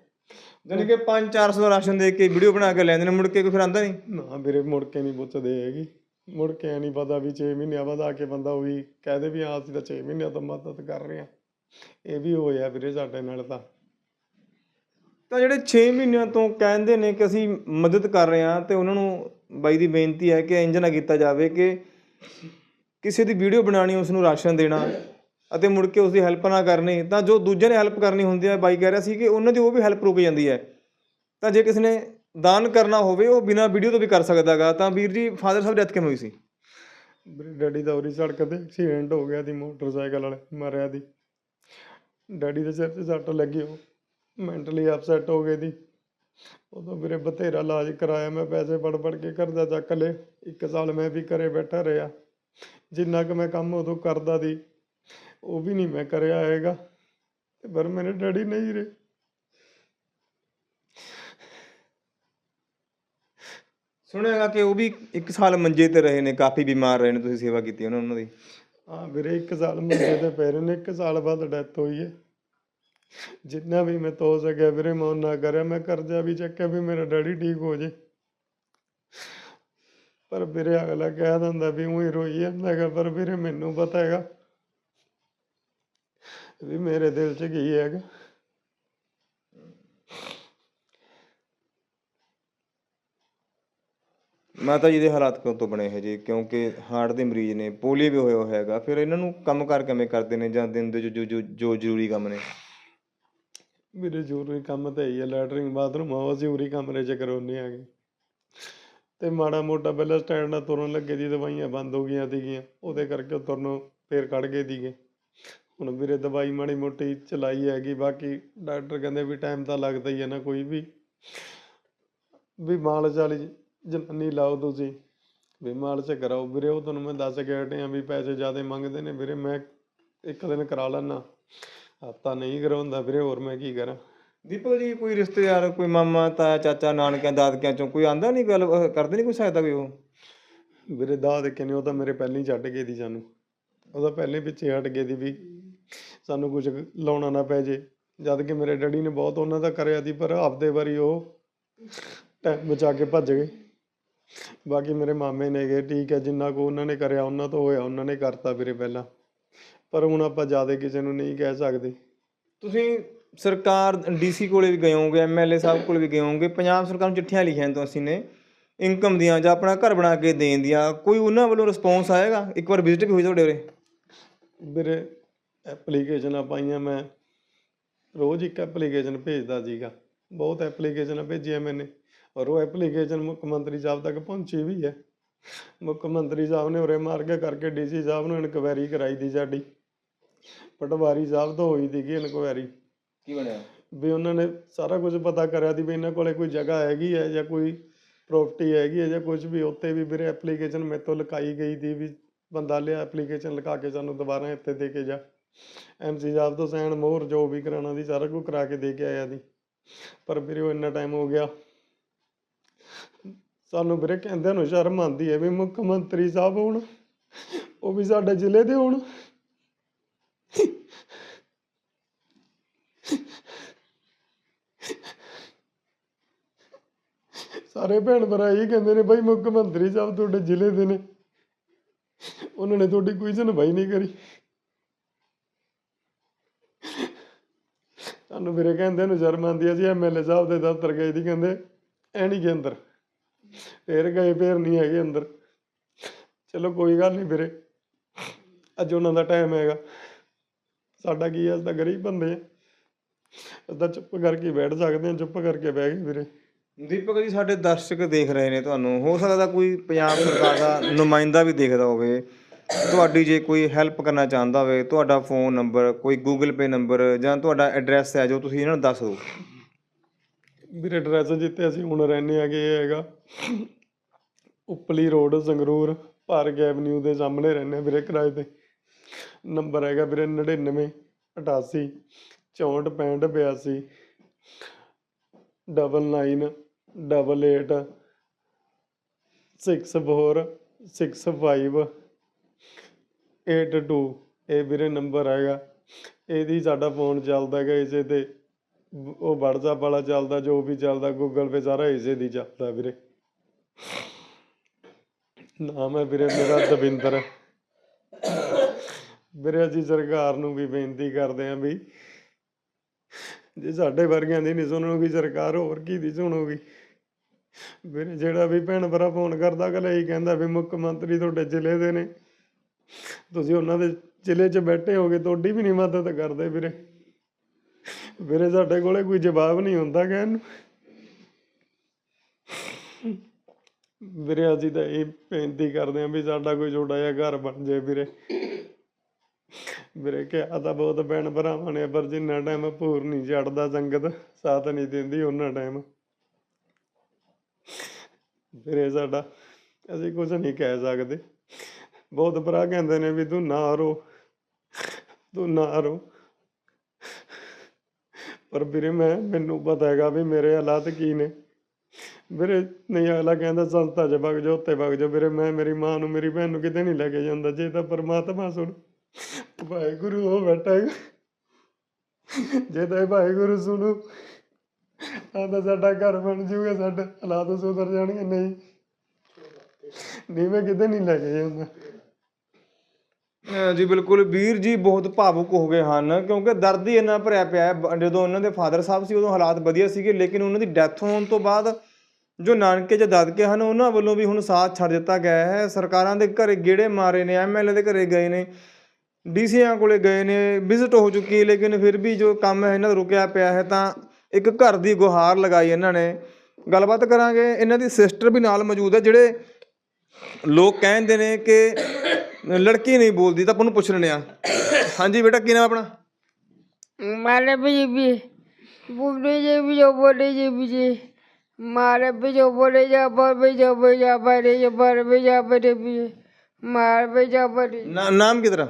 ਜਾਣੀ ਕਿ 5-400 ਦਾ ਰਾਸ਼ਨ ਦੇ ਕੇ ਵੀਡੀਓ ਬਣਾ ਕੇ ਲੈਂਦੇ ਨੇ ਮੁੜ ਕੇ ਕੋਈ ਫਿਰ ਆਂਦਾ ਨਹੀਂ? ਨਾ ਵੀਰੇ ਮੁੜ ਕੇ ਨਹੀਂ ਪੁੱਛਦੇ ਹੈਗੀ। ਮੁੜ ਕੇ ਨਹੀਂ ਪਤਾ ਵੀ 6 ਮਹੀਨਿਆਂ ਬਾਅਦ ਆ ਕੇ ਬੰਦਾ ਉਹੀ ਕਹਦੇ ਵੀ ਹਾਂ ਅਸੀਂ ਤਾਂ 6 ਮਹੀਨਿਆਂ ਤੋਂ ਮਦਦ ਕਰ ਰਹੇ ਹਾਂ। ਇਹ ਵੀ ਹੋਇਆ ਵੀਰੇ ਸਾਡੇ ਨਾਲ ਤਾਂ। ਤਾਂ ਜਿਹੜੇ 6 ਮਹੀਨਿਆਂ ਤੋਂ ਕਹਿੰਦੇ ਨੇ ਕਿ ਅਸੀਂ ਮਦਦ ਕਰ ਰਹੇ ਹਾਂ ਤੇ ਉਹਨਾਂ ਨੂੰ ਬਾਈ ਦੀ ਬੇਨਤੀ ਹੈ ਕਿ ਇੰਜ ਨਾ ਕੀਤਾ ਜਾਵੇ ਕਿ ਕਿਸੇ ਦੀ ਵੀਡੀਓ ਬਣਾਣੀ ਉਸ ਨੂੰ ਰਾਸ਼ਨ ਦੇਣਾ ਅਤੇ ਮੁੜ ਕੇ ਉਸ ਦੀ ਹੈਲਪ ਨਾ ਕਰਨੀ। ਤਾਂ ਜੋ ਦੂਜੇ ਨੇ ਹੈਲਪ ਕਰਨੀ ਹੁੰਦੀ ਹੈ, ਬਾਈ ਕਹਿ ਰਿਹਾ ਸੀ ਕਿ ਉਹਨਾਂ ਦੀ ਉਹ ਵੀ ਹੈਲਪ ਰੁਕ ਜਾਂਦੀ ਹੈ। ਤਾਂ ਜੇ ਕਿਸੇ ਨੇ ਦਾਨ ਕਰਨਾ ਹੋਵੇ, ਉਹ ਬਿਨਾਂ ਵੀਡੀਓ ਤੋਂ ਵੀ ਕਰ ਸਕਦਾਗਾ ਤਾਂ ਵੀਰ ਜੀ ਫਾਦਰ ਸਾਹਿਬ ਡੈਥ ਕਿਵੇਂ ਹੋਈ ਸੀ? ਵੀਰੇ, ਡੈਡੀ ਦਾ ਉਰੀ ਸੜਕ ਤੇ ਐਕਸੀਡੈਂਟ ਹੋ ਗਿਆ ਦੀ ਮੋਟਰਸਾਈਕਲ ਵਾਲੇ ਮਾਰਿਆ ਦੀ ਡੈਡੀ ਦੇ ਸਿਰ 'ਤੇ ਸੱਟ ਲੱਗੀ, ਉਹ ਮੈਂਟਲੀ ਅਪਸੈਟ ਹੋ ਗਏ ਦੀ। ਉਦੋਂ ਵੀਰੇ ਬਥੇਰਾ ਇਲਾਜ ਕਰਾਇਆ, ਮੈਂ ਪੈਸੇ ਫੜ ਫੜ ਕੇ ਕਰਜ਼ਾ ਚੱਕ ਲਏ। ਇੱਕ ਸਾਲ ਮੈਂ ਵੀ ਘਰੇ ਬੈਠਾ ਰਿਹਾ। ਜਿੰਨਾ ਕੁ ਮੈਂ ਕੰਮ ਉਦੋਂ ਕਰਦਾ ਦੀ, ਉਹ ਵੀ ਨਹੀਂ ਮੈਂ ਕਰਿਆ ਹੈਗਾ। ਪਰ ਮੇਰੇ ਡੈਡੀ ਨਹੀਂ ਰਹੇ। ਸੁਣਿਆਗਾ ਕਿ ਉਹ ਵੀ ਇੱਕ ਸਾਲ ਮੰਜੇ ਤੇ ਰਹੇ ਨੇ, ਕਾਫੀ ਬਿਮਾਰ ਰਹੇ ਨੇ, ਤੁਸੀਂ ਸੇਵਾ ਕੀਤੀ ਉਹਨਾਂ ਉਹਨਾਂ ਦੀ। ਹਾਂ ਵੀਰੇ, ਇੱਕ ਸਾਲ ਮੰਜੇ ਤੇ ਪੈ ਰਹੇ ਨੇ, ਇੱਕ ਸਾਲ ਬਾਅਦ ਡੈਥ ਹੋਈ ਹੈ। ਜਿੰਨਾ ਵੀ ਮੈਂ ਤੋਂ ਸਕਿਆ ਵੀਰੇ, ਮੈਂ ਉਹਨਾਂ ਕਰਿਆ। ਮੈਂ ਕਰਜ਼ਾ ਵੀ ਚੱਕਿਆ ਵੀ ਮੇਰਾ ਡੈਡੀ ਠੀਕ ਹੋ ਜੇ। ਪਰ ਵੀਰੇ, ਅਗਲਾ ਕਹਿ ਦਿੰਦਾ ਵੀ ਉਹੀ ਰੋਈ ਜਾਂਦਾ ਹੈਗਾ, ਪਰ ਵੀਰੇ ਮੈਨੂੰ ਪਤਾ ਹੈਗਾ ਵੀ ਮੇਰੇ ਦਿਲ 'ਚ ਕੀ ਹੈਗਾ। ਮਾਤਾ ਜੀ ਦੇ ਹਾਲਾਤ ਕਿਉਂ ਤੋਂ ਬਣੇ ਇਹ ਜੀ ਕਿਉਂਕਿ ਹਾਰਟ ਦੇ ਮਰੀਜ਼ ਨੇ, ਪੋਲੀਓ ਵੀ ਹੋਇਆ ਹੈਗਾ। ਫਿਰ ਇਹਨਾਂ ਨੂੰ ਕੰਮ ਕਾਰ ਕਿਵੇਂ ਕਰਦੇ ਨੇ ਜਾਂ ਦਿਨ ਦੇ ਜੋ ਜੋ ਜੋ- ਜ਼ਰੂਰੀ ਕੰਮ ਨੇ? ਵੀਰੇ, ਜ਼ਰੂਰੀ ਕੰਮ ਤਾਂ ਹੀ ਹੈ ਲੈਟਰਿੰਗ ਬਾਥਰੂਮ ਉਹ ਜ਼ਰੂਰੀ ਕਮਰੇ 'ਚ ਕਰਾਉਂਦੇ ਆਗੇ। ਤੇ ਮਾੜਾ ਮੋਟਾ ਪਹਿਲਾਂ ਸਟੈਂਡ ਨਾਲ ਤੁਰਨ ਲੱਗੇ ਦੀ, ਦਵਾਈਆਂ ਬੰਦ ਹੋ ਗਈਆਂ ਸੀਗੀਆਂ। ਉਹਦੇ ਕਰਕੇ ਉਹ ਤੁਰਨੋਂ ਫੇਰ ਕੱਢ ਗਏ ਸੀਗੇ। ਹੁਣ ਵੀਰੇ, ਦਵਾਈ ਮਾੜੀ ਮੋਟੀ ਚਲਾਈ ਹੈਗੀ, ਬਾਕੀ ਡਾਕਟਰ ਕਹਿੰਦੇ ਵੀ ਟਾਈਮ ਤਾਂ ਲੱਗਦਾ ਹੀ ਹੈ ਨਾ ਕੋਈ ਵੀ। ਵੀ ਮਾਲਸ਼ ਵਾਲੀ ਜਨਾਨੀ ਲਾਓ ਤੁਸੀਂ। ਵੀ ਮਾਲਸ਼ ਕਰਾਓ। ਵੀਰੇ ਉਹ ਤੁਹਾਨੂੰ ਮੈਂ ਦੱਸ ਕੇ ਹਟਿਆ ਵੀ ਪੈਸੇ ਜ਼ਿਆਦਾ ਮੰਗਦੇ ਨੇ। ਵੀਰੇ ਮੈਂ ਇੱਕ ਦਿਨ ਕਰਾ ਲੈਣਾ ਹਫਤਾ ਨਹੀਂ ਕਰਾਉਂਦਾ। ਵੀਰੇ ਹੋਰ ਮੈਂ ਕੀ ਕਰਾਂ? ਦੀਪਕ ਜੀ ਕੋਈ ਰਿਸ਼ਤੇਦਾਰ ਕੋਈ ਮਾਮਾ ਤਾਇਆ ਚਾਚਾ ਨਾਨਕਿਆਂ ਦਾਦਕਿਆਂ ਚੋਂ ਕੋਈ ਆਂਦਾ ਨਹੀਂ ਗੱਲ? ਅਹ ਕਰਦੇ ਨਹੀਂ ਕੋਈ ਸਹਾਇਤਾ ਕੋਈ ਉਹ? ਵੀਰੇ ਦਾ ਦੇ ਨੇ ਉਹ ਤਾਂ ਮੇਰੇ ਪਹਿਲਾਂ ਹੀ ਛੱਡ ਗਏ ਦੀ ਸਾਨੂੰ। ਉਹਦਾ ਪਹਿਲੇ ਪਿੱਛੇ ਹਟ ਗਏ ਦੀ ਵੀ ਸਾਨੂੰ ਕੁਝ ਲਾਉਣਾ ਨਾ ਪੈ ਜੇ। ਜਦ ਕਿ ਮੇਰੇ ਡੈਡੀ ਨੇ ਬਹੁਤ ਉਹਨਾਂ ਦਾ ਕਰਿਆ ਦੀ ਪਰ ਆਪਦੇ ਵਾਰੀ ਉਹ ਟਾਈਮ ਬਚਾ ਕੇ ਭੱਜ ਗਏ। ਬਾਕੀ ਮੇਰੇ ਮਾਮੇ ਨੇਗੇ ਠੀਕ ਹੈ ਜਿੰਨਾ ਕੋ ਉਹਨਾਂ ਨੇ ਕਰਿਆ ਉਹਨਾਂ ਤੋਂ ਹੋਇਆ ਉਹਨਾਂ ਨੇ ਕਰਤਾ ਵੀਰੇ ਪਹਿਲਾਂ। ਪਰ ਹੁਣ ਆਪਾਂ ਜ਼ਿਆਦਾ ਕਿਸੇ ਨੂੰ ਨਹੀਂ ਕਹਿ ਸਕਦੇ। ਤੁਸੀਂ ਸਰਕਾਰ ਡੀਸੀ ਕੋਲੇ ਵੀ ਗਏ ਹੋਗੇ ਐਮਐਲਏ ਸਾਹਿਬ ਕੋਲੇ ਵੀ ਗਏ ਹੋਗੇ ਪੰਜਾਬ ਸਰਕਾਰ ਨੂੰ ਚਿੱਠੀਆਂ ਲਿਖੀਆਂ ਤੋਂ ਅਸੀਂ ਨੇ ਇਨਕਮ ਦੀਆਂ ਜਾਂ ਆਪਣਾ ਘਰ ਬਣਾ ਕੇ ਦੇਣ ਦੀਆਂ ਕੋਈ ਉਹਨਾਂ ਵੱਲੋਂ ਰਿਸਪੌਂਸ ਆਏਗਾ? ਇੱਕ ਵਾਰ ਵਿਜ਼ਿਟ ਵੀ ਹੋਈ ਤੁਹਾਡੇ ਉਰੇ? ਵੀਰੇ ਐਪਲੀਕੇਸ਼ਨਾਂ ਪਾਈਆਂ ਮੈਂ ਰੋਜ਼ ਇੱਕ ਐਪਲੀਕੇਸ਼ਨ ਭੇਜਦਾ ਸੀਗਾ। ਬਹੁਤ ਐਪਲੀਕੇਸ਼ਨਾਂ ਭੇਜੀਆਂ ਮੈਨੇ। ਔਰ ਉਹ ਐਪਲੀਕੇਸ਼ਨ ਮੁੱਖ ਮੰਤਰੀ ਸਾਹਿਬ ਤੱਕ ਪਹੁੰਚੀ ਵੀ ਹੈ। ਮੁੱਖ ਮੰਤਰੀ ਸਾਹਿਬ ਨੇ ਉਰੇ ਮਾਰ ਕੇ ਕਰਕੇ ਡੀਸੀ ਸਾਹਿਬ ਨੂੰ ਇਨਕੁਆਇਰੀ ਕਰਾਈ ਦੀ ਸਾਡੀ। ਪਟਵਾਰੀ ਸਾਹਿਬ ਤੋਂ ਹੋਈ ਸੀਗੀ ਇਨਕੁਆਇਰੀ ਕੀ ਬਣਿਆ? ਵੀ ਉਹਨਾਂ ਨੇ ਸਾਰਾ ਕੁਝ ਪਤਾ ਕਰਿਆ ਦੀ ਵੀ ਇਹਨਾਂ ਕੋਲੇ ਕੋਈ ਜਗ੍ਹਾ ਹੈਗੀ ਹੈ ਜਾਂ ਕੋਈ ਪ੍ਰਾਪਰਟੀ ਹੈਗੀ ਹੈ ਜਾਂ ਕੁਝ ਵੀ ਉੱਤੇ ਵੀ ਵੀਰੇ ਐਪਲੀਕੇਸ਼ਨ ਮੇਰੇ ਤੋਂ ਲਿਖਾਈ ਗਈ ਦੀ ਵੀ ਬੰਦਾ ਲਿਆ ਐਪਲੀਕੇਸ਼ਨ ਲਿਖਾ ਕੇ ਸਾਨੂੰ ਦੁਬਾਰਾ ਇੱਥੇ ਦੇ ਕੇ ਜਾ। ਐਮਸੀ ਸਾਹਿਬ ਤੋਂ ਸਾਈਨ ਮੋਹਰ ਜੋ ਵੀ ਕਰਾਉਣਾ ਦੀ ਸਾਰਾ ਕੁਝ ਕਰਾ ਕੇ ਦੇ ਕੇ ਆਇਆ ਦੀ ਪਰ ਵੀਰੇ ਉਹ ਇੰਨਾ ਟਾਈਮ ਹੋ ਗਿਆ। ਸਾਨੂੰ ਵੀਰੇ ਕਹਿੰਦੇ ਨੂੰ ਸ਼ਰਮ ਆਉਂਦੀ ਹੈ ਵੀ ਮੁੱਖ ਮੰਤਰੀ ਸਾਹਿਬ ਹੋਣ, ਉਹ ਵੀ ਸਾਡੇ ਜ਼ਿਲ੍ਹੇ ਦੇ ਹੋਣ। ਸਾਰੇ ਭੈਣ ਭਰਾ ਇਹ ਕਹਿੰਦੇ ਨੇ ਭਾਈ ਮੁੱਖ ਮੰਤਰੀ ਸਾਹਿਬ ਤੁਹਾਡੇ ਜ਼ਿਲ੍ਹੇ ਦੇ ਨੇ। ਉਹਨਾਂ ਨੇ ਤੁਹਾਡੀ ਕੋਈ ਸੁਣਵਾਈ ਨਹੀਂ ਕਰੀ। ਸਾਨੂੰ ਵੀਰੇ ਕਹਿੰਦੇ ਨੂੰ ਸ਼ਰਮ ਆਉਂਦੀ ਹੈ ਜੀ ਐਮਐਲਏ ਸਾਹਿਬ ਦੇ ਦਫ਼ਤਰ ਗਏ ਦੀ ਕਹਿੰਦੇ, ਐ ਨਹੀਂ ਗਏ ਅੰਦਰ। ਫੇਰ ਗਏ, ਫੇਰ ਨਹੀਂ ਹੈਗੇ ਅੰਦਰ। ਚਲੋ ਕੋਈ ਗੱਲ ਨਹੀਂ ਵੀਰੇ। ਅੱਜ ਉਹਨਾਂ ਦਾ ਟਾਈਮ ਹੈਗਾ। ਸਾਡਾ ਕੀ ਹੈ ਅਸੀਂ ਤਾਂ ਗਰੀਬ ਬੰਦੇ ਆ। ਅਸੀਂ ਤਾਂ ਚੁੱਪ ਕਰਕੇ ਬੈਠ ਸਕਦੇ ਹਾਂ ਚੁੱਪ ਕਰਕੇ ਬਹਿ ਗਏ ਵੀਰੇ। ਦੀਪਕ ਜੀ, ਸਾਡੇ ਦਰਸ਼ਕ ਦੇਖ ਰਹੇ ਨੇ ਤੁਹਾਨੂੰ। ਹੋ ਸਕਦਾ ਕੋਈ ਪੰਜਾਬ ਸਰਕਾਰ ਦਾ ਨੁਮਾਇੰਦਾ ਵੀ ਦੇਖਦਾ ਹੋਵੇ। ਤੁਹਾਡੀ ਜੇ ਕੋਈ ਹੈਲਪ ਕਰਨਾ ਚਾਹੁੰਦਾ ਹੋਵੇ, ਤੁਹਾਡਾ ਫੋਨ ਨੰਬਰ ਕੋਈ ਗੂਗਲ ਪੇ ਨੰਬਰ ਜਾਂ ਤੁਹਾਡਾ ਐਡਰੈਸ ਹੈ ਜੋ ਤੁਸੀਂ ਇਹਨਾਂ ਨੂੰ ਦੱਸ ਦਿਓ। ਵੀਰੇ ਐਡਰੈਸ ਜਿੱਥੇ ਅਸੀਂ ਹੁਣ ਰਹਿੰਦੇ ਆਗੇ ਇਹ ਹੈਗਾ Upli road, Sangrur, Park Avenue ਦੇ ਸਾਹਮਣੇ ਰਹਿੰਦੇ ਹਾਂ ਵੀਰੇ ਕਿਰਾਏ ਤੇ। ਨੰਬਰ ਹੈਗਾ ਵੀਰੇ 99 88 64 65 82 double nine, double eight, six four, six five, eight two, ਇਹ ਵੀਰੇ ਨੰਬਰ ਹੈਗਾ। ਇਹਦੀ ਸਾਡਾ ਫੋਨ ਚੱਲਦਾ ਹੈਗਾ ਇਸੇ ਤੇ। ਉਹ WhatsApp ਵਾਲਾ ਚੱਲਦਾ, ਜੋ ਵੀ ਚੱਲਦਾ ਗੂਗਲ ਪੇ ਸਾਰਾ ਇਸੇ ਦੀ ਚੱਲਦਾ ਵੀਰੇ। ਨਾਮ ਹੈ ਵੀਰੇ ਮੇਰਾ ਦਵਿੰਦਰ। ਵੀਰੇ ਅਸੀਂ ਸਰਕਾਰ ਨੂੰ ਵੀ ਬੇਨਤੀ ਕਰਦੇ ਆਂ ਵੀ ਜੇ ਸਾਡੇ ਵਰਗਿਆਂ ਦੀ ਨਹੀਂ ਸੁਣੂਗੀ ਸਰਕਾਰ, ਹੋਰ ਕੀ ਦੀ ਸੁਣੂਗੀ? ਵੀਰੇ ਜਿਹੜਾ ਵੀ ਭੈਣ ਭਰਾ ਫੋਨ ਕਰਦਾ, ਅਗਲਾ ਇਹੀ ਕਹਿੰਦਾ ਵੀ ਮੁੱਖ ਮੰਤਰੀ ਤੁਹਾਡੇ ਜ਼ਿਲ੍ਹੇ ਦੇ ਨੇ। ਤੁਸੀਂ ਉਹਨਾਂ ਦੇ ਜ਼ਿਲ੍ਹੇ 'ਚ ਬੈਠੇ ਹੋਗੇ, ਤੁਹਾਡੀ ਵੀ ਨਹੀਂ ਮਦਦ ਕਰਦੇ ਵੀਰੇ। ਵੀਰੇ ਸਾਡੇ ਕੋਲੇ ਕੋਈ ਜਵਾਬ ਨਹੀਂ ਹੁੰਦਾ ਕਹਿਣ ਨੂੰ। ਵੀਰੇ, ਅਸੀਂ ਤਾਂ ਇਹ ਬੇਨਤੀ ਕਰਦੇ ਆਂ ਵੀ ਸਾਡਾ ਕੋਈ ਛੋਟਾ ਜਿਹਾ ਘਰ ਬਣ ਜਾਏ ਵੀਰੇ। ਵੀਰੇ ਕਿਹਾ ਤਾਂ ਬਹੁਤ ਭੈਣ ਭਰਾਵਾਂ ਨੇ, ਪਰ ਜਿੰਨਾ ਟਾਈਮ ਭੂਰ ਨਹੀਂ ਚੜਦਾ ਸੰਗਤ, ਸਾਥ ਨਹੀਂ ਦਿੰਦੀ ਉਹਨਾਂ ਟਾਈਮ ਵੀਰੇ, ਸਾਡਾ, ਅਸੀਂ ਕੁਝ ਨਹੀਂ ਕਹਿ ਸਕਦੇ। ਬਹੁਤ ਭਰਾ ਕਹਿੰਦੇ ਨੇ ਵੀ ਤੂੰ ਨਾ ਰੋ, ਤੂੰ ਨਾ ਰੋ। ਪਰ ਵੀਰੇ ਮੈਂ, ਮੈਨੂੰ ਪਤਾ ਹੈਗਾ ਵੀ ਮੇਰੇ ਹਾਲਾਤ ਕੀ ਨੇ। ਵੀਰੇ ਨਹੀਂ, ਅਗਲਾ ਕਹਿੰਦਾ ਸੰਸਥਾ 'ਚ ਵਗ ਜਾ ਉੱਤੇ ਵਗ ਜਾ ਵੀਰੇ ਮੈਂ ਮੇਰੀ ਮਾਂ ਨੂੰ, ਮੇਰੀ ਭੈਣ ਨੂੰ ਕਿਤੇ ਨਹੀਂ ਲੈ ਕੇ ਜਾਂਦਾ, ਜੇ ਤਾਂ ਪਰਮਾਤਮਾ ਸੁਣ। ਵਾਹਿਗੁਰੂ, ਉਹ ਬੈਠਾ ਹੈਗਾ। ਜੇ ਤਾਂ ਵਾਹਿਗੁਰੂ ਸੁਣੂ ਤਾਂ ਸਾਡਾ ਘਰ ਬਣ ਜਾਊਗਾ, ਸਾਡੇ ਹਾਲਾਤ ਸੁਧਰ ਜਾਣਗੇ, ਨਹੀਂ। ਨਹੀਂ, ਮੈਂ ਕਿਤੇ ਨਹੀਂ ਲੈ ਕੇ ਜਾਂਦਾ। ਜੀ ਬਿਲਕੁਲ, ਵੀਰ ਜੀ ਬਹੁਤ ਭਾਵੁਕ ਹੋ ਗਏ ਹਨ, ਕਿਉਂਕਿ ਦਰਦ ਹੀ ਇੰਨਾ ਭਰਿਆ ਪਿਆ ਹੈ। ਜਦੋਂ ਉਹਨਾਂ ਦੇ ਫਾਦਰ ਸਾਹਿਬ ਸੀ, ਉਦੋਂ ਹਾਲਾਤ ਵਧੀਆ ਸੀਗੇ, ਲੇਕਿਨ ਉਹਨਾਂ ਦੀ ਡੈਥ ਹੋਣ ਤੋਂ ਬਾਅਦ ਜੋ ਨਾਨਕੇ ਜਾਂ ਦਾਦਕੇ ਹਨ, ਉਹਨਾਂ ਵੱਲੋਂ ਵੀ ਹੁਣ ਸਾਥ ਛੱਡ ਦਿੱਤਾ ਗਿਆ ਹੈ। ਸਰਕਾਰਾਂ ਦੇ ਘਰੇ ਗੇੜੇ ਮਾਰੇ ਨੇ ਐਮਐਲਏ ਦੇ ਘਰੇ ਗਏ ਨੇ ਡੀਸੀਆਂ ਕੋਲੇ ਗਏ ਨੇ, ਵਿਜ਼ਿਟ ਹੋ ਚੁੱਕੀ ਲੇਕਿਨ ਫਿਰ ਵੀ ਜੋ ਕੰਮ ਹੈ, ਇਹਨਾਂ ਦਾ ਰੁਕਿਆ ਪਿਆ ਹੈ, ਤਾਂ ਇੱਕ ਘਰ ਦੀ ਗੁਹਾਰ ਲਗਾਈ ਇਹਨਾਂ ਨੇ। ਗੱਲਬਾਤ ਕਰਾਂਗੇ, ਇਹਨਾਂ ਦੀ ਸਿਸਟਰ ਵੀ ਨਾਲ ਮੌਜੂਦ ਹੈ, ਜਿਹੜੇ ਲੋਕ ਕਹਿੰਦੇ ਨੇ ਕਿ ਲੜਕੀ ਨਹੀਂ ਬੋਲਦੀ ਤਾਂ ਆਪਾਂ ਨੂੰ ਪੁੱਛ ਲੈਣੇ ਹਾਂਜੀ ਬੇਟਾ ਕੀ ਨਾਮ ਆਪਣਾ? ਮਾਰੇ ਬੀਬੀ ਬੁਗੜੇ ਜੇ ਵੀ ਜੋ ਬੋਲੇ ਜੇ ਵੀ ਜੇ। ਮਾਰੇ ਵੀ ਜੋ ਬੋਲੇ ਜਾ ਬਰ ਵੀ ਜੋ ਵੀ ਜਾ ਬਰੇ ਜੋ ਬਰ ਵੀ ਜਾ ਬਰੇ ਵੀ ਮਾਰ ਵੀ ਜਾ ਬਰੇ ਨਾਮ ਕੀ ਤੇਰਾ?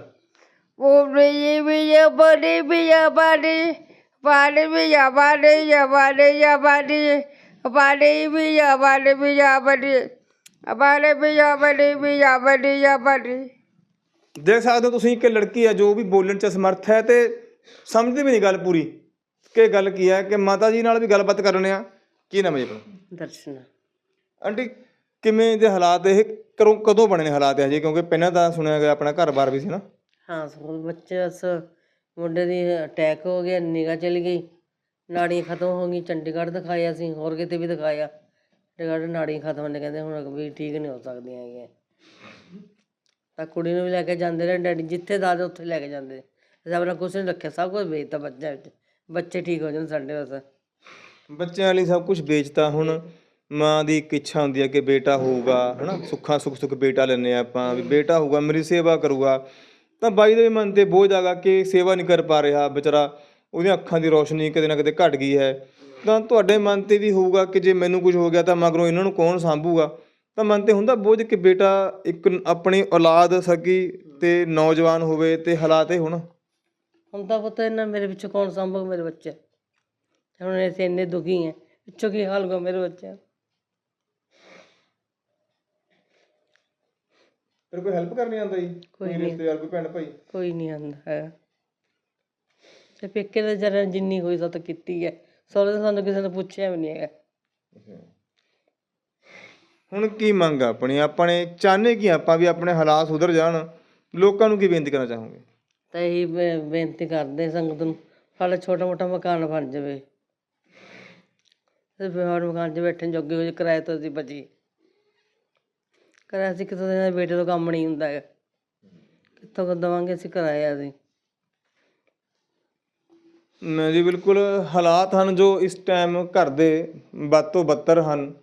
ਬੋਲੇ ਜੇ ਵੀ ਜੋ ਬੋਲੇ ਵੀ ਜਾ ਬਰੇ ਬਾਰੇ ਵੀ ਜਾ ਬਾਰੇ ਜਾ ਬਾਰੇ ਜਾ ਬਾਰੇ ਬਾਰੇ ਵੀ ਜਾ ਬਾਰੇ ਵੀ ਜਾ ਬਰੇ ਬਾਰੇ ਵੀ ਜਾ ਬਰੇ ਵੀ ਜਾ ਬਰੇ ਜਾ ਬਰੇ ਦੇਖ ਸਕਦੇ ਹੋ ਤੁਸੀਂ ਕਿ ਲੜਕੀ ਹੈ ਜੋ ਵੀ ਬੋਲਣ ਚ ਸਮਰਥ ਹੈ ਤੇ ਸਮਝਦੀ ਵੀ ਨਹੀਂ ਗੱਲ ਪੂਰੀ। ਕਿ ਗੱਲ ਕੀ ਹੈ? ਕਿ ਮਾਤਾ ਜੀ ਨਾਲ ਵੀ ਗੱਲਬਾਤ ਕਰਨੇ ਆ। ਕੀ ਨਾਮ ਹੈ ਜੀ ਆਪਣਾ? ਦਰਸ਼ਨ। ਆਂਟੀ ਕਿਵੇਂ ਦੇ ਹਾਲਾਤ ਇਹ? ਕਰੋ ਕਦੋਂ ਬਣੇ ਨੇ ਹਾਲਾਤ ਇਹ ਜੀ ਕਿਉਂਕਿ ਪਹਿਲਾਂ ਤਾਂ ਸੁਣਿਆ ਗਿਆ ਆਪਣਾ ਘਰ-ਬਾਰ ਵੀ ਸੀ ਨਾ। ਹਾਂ ਸਕੂਲ ਬੱਚੇ ਬਸ ਮੁੰਡੇ ਦੀ ਅਟੈਕ ਹੋ ਗਿਆ ਨਿਗਾਹ ਚਲੀ ਗਈ। ਨਾੜੀਆਂ ਖਤਮ ਹੋ ਗਈ ਚੰਡੀਗੜ੍ਹ ਦਿਖਾਇਆ ਸੀ ਹੋਰ ਕਿਤੇ ਵੀ ਦਿਖਾਇਆ। ਚੰਡੀਗੜ੍ਹ ਨਾੜੀਆਂ ਖਤਮ ਨੇ ਕਹਿੰਦੇ ਹੁਣ ਵੀ ਠੀਕ ਨਹੀਂ ਹੋ ਸਕਦੀਆਂ ਹੈਗੀਆਂ। ਤਾਂ ਕੁੜੀ ਨੂੰ ਵੀ ਲੈ ਕੇ ਜਾਂਦੇ ਰਹੇ ਡੈਡੀ, ਜਿੱਥੇ ਦਾਦੇ ਉੱਥੇ ਲੈ ਕੇ ਜਾਂਦੇ। ਅਸੀਂ ਆਪਣਾ ਕੁਛ ਨਹੀਂ ਰੱਖਿਆ, ਸਭ ਕੁਝ ਵੇਚਤਾ ਬੱਚਿਆਂ ਵਿੱਚ। ਬੱਚੇ ਠੀਕ ਹੋ ਜਾਣ ਸਾਡੇ ਵਾਸਤੇ ਬੱਚਿਆਂ ਲਈ ਸਭ ਕੁਝ ਵੇਚਤਾ, ਹੁਣ ਮਾਂ ਦੀ ਇੱਕ ਇੱਛਾ ਹੁੰਦੀ ਹੈ ਕਿ ਬੇਟਾ ਹੋਊਗਾ, ਹਨਾ? ਸੁੱਖਾਂ ਸੁੱਖ ਸੁੱਖ ਬੇਟਾ ਲੈਨੇ ਆ ਆਪਾਂ, ਵੀ ਬੇਟਾ ਹੋਊਗਾ, ਮੇਰੀ ਸੇਵਾ ਕਰੂਗਾ। ਤਾਂ ਬਾਈ ਦੇ ਵੀ ਮਨ ਤੇ ਬੋਝ ਆਗਾ ਕਿ ਸੇਵਾ ਨਹੀਂ ਕਰ ਪਾ ਰਿਹਾ, ਵਿਚਾਰਾ ਉਹਦੀਆਂ ਅੱਖਾਂ ਦੀ ਰੋਸ਼ਨੀ ਕਿਤੇ ਨਾ ਕਿਤੇ ਘਟ ਗਈ ਹੈ। ਤਾਂ ਤੁਹਾਡੇ ਮਨ ਤੇ ਵੀ ਹੋਊਗਾ ਕਿ ਜੇ ਮੈਨੂੰ ਕੁਝ ਹੋ ਗਿਆ ਤਾਂ ਮਗਰੋਂ ਇਹਨਾਂ ਨੂੰ ਕੌਣ ਸੰਭੂਗਾ? ਤਾਂ ਮਨ ਤੇ ਹੁੰਦਾ ਬੋਝ ਕਿ ਬੇਟਾ ਇੱਕ ਆਪਣੀ ਔਲਾਦ ਸਕੀ ਤੇ ਨੌਜਵਾਨ ਹੋਵੇ ਤੇ ਹਾਲਾਤ ਇਹ ਹੁਣ। ਹੁਣ ਤਾਂ ਪਤਾ ਇਹਨਾਂ ਮੇਰੇ ਪਿੱਛੋਂ ਕੌਣ ਸੰਭੂ ਮੇਰੇ ਬੱਚੇ? ਹੁਣ ਇਹ ਇੰਨੇ ਦੁਖੀ ਹੈ ਪਿੱਛੋਂ ਕੀ ਹਾਲ ਹੋਗਾ ਮੇਰੇ ਬੱਚੇ ਫਿਰ ਕੋਈ ਹੈਲਪ ਕਰਨੀ ਆਉਂਦਾ ਜੀ? ਕੋਈ ਨਹੀਂ। ਰਿਸ਼ਤੇਦਾਰ ਕੋਈ ਭੈਣ ਭਾਈ? ਕੋਈ ਨਹੀਂ ਆਂਦਾ ਹੈ। ਤੇ ਪੇਕੇ ਦੇ ਜਰਾ ਜਿੰਨੀ ਹੋਈ ਸੋ ਤਾਂ ਕੀਤੀ ਹੈ ਸੋਲੇ ਤਾਂ ਸਾਨੂੰ ਕਿਸੇ ਨੇ ਪੁੱਛਿਆ ਵੀ ਨਹੀਂ ਹੈਗਾ। ਹੁਣ ਕੀ ਮੰਗ ਆ ਆਪਣੀ? ਆਪਣੇ ਚਾਹਨੇ ਕੀ ਆਪਾਂ ਵੀ ਆਪਣੇ ਹਾਲਾਤ ਸੁਧਰ ਜਾਣ? ਲੋਕਾਂ ਨੂੰ ਕੀ ਬੇਨਤੀ ਕਰਨਾ ਚਾਹੋਗੇ? ਤਾਂ ਇਹੀ ਬੇ- ਬੇਨਤੀ ਕਰਦੇ ਸੰਗਤ ਨੂੰ ਸਾਡਾ ਛੋਟਾ ਮੋਟਾ ਮਕਾਨ ਬਣ ਜਾਵੇ। ਤੇ ਫਿਰ ਮਕਾਨ 'ਚ ਬੈਠਣ ਜੋਗੇ ਹੋ ਜੇ ਕਿਰਾਏ ਤੋਂ ਅਸੀਂ ਬਚੀ ਕਿਰਾਇਆ ਅਸੀਂ ਕਿਤੋਂ ਦੇ ਬੇਟੇ ਤੋਂ ਕੰਮ ਨਹੀਂ ਹੁੰਦਾ ਹੈਗਾ। ਕਿੱਥੋਂ ਕੁ ਦੇਵਾਂਗੇ ਅਸੀਂ ਕਿਰਾਇਆ ਅਸੀਂ? ਮੈਂ ਜੀ ਬਿਲਕੁਲ ਹਾਲਾਤ ਹਨ ਜੋ ਇਸ ਟਾਈਮ ਘਰ ਦੇ ਵੱਧ ਤੋਂ ਬੱਤਰ ਹਨ।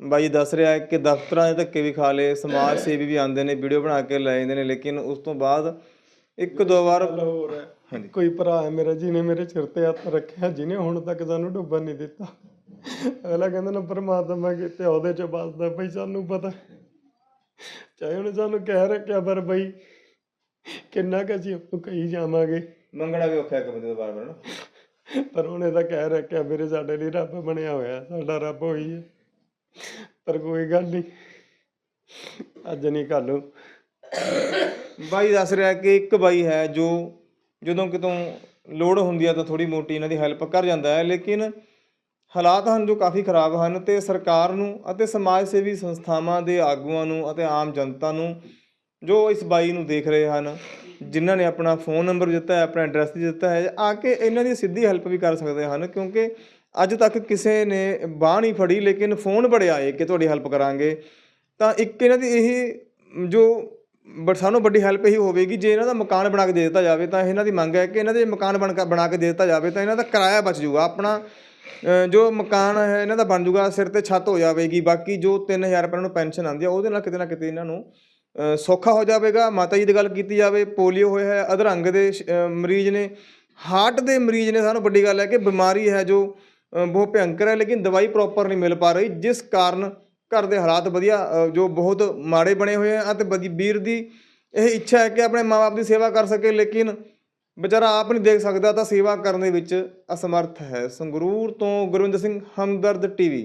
ਬਾਈ ਦੱਸ ਰਿਹਾ ਹੈ ਕਿ ਦਫ਼ਤਰਾਂ ਦੇ ਧੱਕੇ ਵੀ ਖਾ ਲਏ ਸਮਾਜ ਸੇਵੀ ਵੀ ਆਉਂਦੇ ਨੇ ਵੀਡੀਓ ਬਣਾ ਕੇ ਲੈ ਜਾਂਦੇ ਨੇ ਲੇਕਿਨ ਉਸ ਤੋਂ ਬਾਅਦ ਇੱਕ ਦੋ ਵਾਰ ਹੋਰ ਹੈ ਹਾਂਜੀ। ਕੋਈ ਭਰਾ ਹੈ ਮੇਰਾ ਜਿਹਨੇ ਮੇਰੇ ਸਿਰ ਤੇ ਹੱਥ ਰੱਖਿਆ ਜਿਹਨੇ ਹੁਣ ਤੱਕ ਸਾਨੂੰ ਡੁੱਬਣ ਨਹੀਂ ਦਿੱਤਾ। ਅਗਲਾ ਕਹਿੰਦਾ ਨਾ ਪਰਮਾਤਮਾ ਕਿਤੇ ਉਹਦੇ ਚ ਬਸਦਾ ਬਈ ਸਾਨੂੰ ਪਤਾ। ਚਾਹੇ ਉਹਨੇ ਸਾਨੂੰ ਕਹਿ ਰੱਖਿਆ ਪਰ ਬਈ ਕਿੰਨਾ ਕੁ ਅਸੀਂ ਉਹਨੂੰ ਕਹੀ ਜਾਵਾਂਗੇ। ਮੰਗਣਾ ਵੀ ਔਖਾ ਹੈ ਕਿ ਬੰਦੇ ਤੋਂ ਬਾਰ-ਬਾਰ ਨਾ। ਪਰ ਉਹਨੇ ਤਾਂ ਕਹਿ ਰੱਖਿਆ ਮੇਰੇ ਸਾਡੇ ਲਈ ਰੱਬ ਬਣਿਆ ਹੋਇਆ ਸਾਡਾ ਰੱਬ ਹੋਈ ਹੈ। ਪਰ ਕੋਈ ਗੱਲ ਨਹੀਂ ਅੱਜ ਨਹੀਂ ਕੱਲ੍ਹ ਨੂੰ ਬਾਈ ਦੱਸ ਰਿਹਾ ਕਿ ਇੱਕ ਬਾਈ ਹੈ ਜੋ ਜਦੋਂ ਕਿਤੋਂ ਲੋੜ ਹੁੰਦੀ ਹੈ ਤਾਂ ਥੋੜੀ ਮੋਟੀ ਇਹਨਾਂ ਦੀ ਹੈਲਪ ਕਰ ਜਾਂਦਾ ਹੈ, ਲੇਕਿਨ ਹਾਲਾਤ ਹਨ ਜੋ ਕਾਫੀ ਖਰਾਬ ਹਨ ਤੇ ਸਰਕਾਰ ਨੂੰ ਅਤੇ ਸਮਾਜ ਸੇਵੀ ਸੰਸਥਾਵਾਂ ਦੇ ਆਗੂਆਂ ਨੂੰ ਅਤੇ ਆਮ ਜਨਤਾ ਨੂੰ ਜੋ ਇਸ ਬਾਈ ਨੂੰ ਦੇਖ ਰਹੇ ਹਨ, ਜਿਨ੍ਹਾਂ ਨੇ ਆਪਣਾ ਫੋਨ ਨੰਬਰ ਦਿੱਤਾ ਹੈ, ਆਪਣਾ ਐਡਰੈਸ ਦਿੱਤਾ ਹੈ, ਆ ਕੇ ਇਹਨਾਂ ਦੀ ਸਿੱਧੀ ਹੈਲਪ ਵੀ ਕਰ ਸਕਦੇ ਹਨ, ਕਿਉਂਕਿ ਅੱਜ ਤੱਕ ਕਿਸੇ ਨੇ ਬਾਹ ਨਹੀਂ ਫੜੀ, ਲੇਕਿਨ ਫੋਨ ਬੜੇ ਆਏ ਕਿ ਤੁਹਾਡੀ ਹੈਲਪ ਕਰਾਂਗੇ। ਤਾਂ ਇੱਕ ਇਹਨਾਂ ਦੀ ਇਹ ਜੋ ਬਟ ਸਾਨੂੰ ਵੱਡੀ ਹੈਲਪ ਇਹੀ ਹੋਵੇਗੀ, ਜੇ ਇਹਨਾਂ ਦਾ ਮਕਾਨ ਬਣਾ ਕੇ ਦੇ ਦਿੱਤਾ ਜਾਵੇ, ਤਾਂ ਇਹਨਾਂ ਦੀ ਮੰਗ ਹੈ ਕਿ ਇਹਨਾਂ ਦੇ ਮਕਾਨ ਬਣ ਕੇ ਬਣਾ ਕੇ ਦੇ ਦਿੱਤਾ ਜਾਵੇ, ਤਾਂ ਇਹਨਾਂ ਦਾ ਕਿਰਾਇਆ ਬਚ ਜਾਊਗਾ। ਆਪਣਾ ਜੋ ਮਕਾਨ ਹੈ, ਇਹਨਾਂ ਦਾ ਬਣ ਜਾਊਗਾ, ਸਿਰ ਤੇ ਛੱਤ ਹੋ ਜਾਵੇਗੀ, ਬਾਕੀ ਜੋ 3000 ਰੁਪਏ ਨੂੰ ਪੈਨਸ਼ਨ ਆਉਂਦੀ ਆ ਉਹਦੇ ਨਾਲ ਕਿਤੇ ਨਾ ਕਿਤੇ ਇਹਨਾਂ ਨੂੰ ਸੌਖਾ ਹੋ ਜਾਵੇਗਾ। ਮਾਤਾ ਜੀ ਦੀ ਗੱਲ ਕੀਤੀ ਜਾਵੇ, ਪੋਲੀਓ ਹੋਇਆ ਹੈ, ਅਧਰੰਗ ਦੇ ਸ਼- ਮਰੀਜ਼ ਨੇ, ਹਾਰਟ ਦੇ ਮਰੀਜ਼ ਨੇ, ਸਾਨੂੰ ਵੱਡੀ ਗੱਲ ਹੈ ਕਿ ਬਿਮਾਰੀ ਹੈ ਜੋ ਬਹੁਤ ਭਿਅੰਕਰ ਹੈ, ਲੇਕਿਨ ਦਵਾਈ ਪ੍ਰੋਪਰ ਨਹੀਂ ਮਿਲ ਪਾ ਰਹੀ, ਜਿਸ ਕਾਰਨ ਘਰ ਦੇ ਹਾਲਾਤ ਵਧੀਆ ਜੋ ਬਹੁਤ ਮਾੜੇ ਬਣੇ ਹੋਏ ਆ ਅਤੇ ਬਦੀ- ਵੀਰ ਦੀ ਇਹ ਇੱਛਾ ਹੈ ਕਿ ਆਪਣੇ ਮਾਪੇ ਦੀ ਸੇਵਾ ਕਰ ਸਕੇ, ਲੇਕਿਨ ਵਿਚਾਰਾ ਆਪ ਨਹੀਂ ਦੇਖ ਸਕਦਾ ਤਾਂ ਸੇਵਾ ਕਰਨ ਦੇ ਵਿੱਚ ਅਸਮਰਥ ਹੈ। ਸੰਗਰੂਰ ਤੋਂ ਗੁਰਵਿੰਦਰ ਸਿੰਘ, ਹਮਦਰਦ ਟੀਵੀ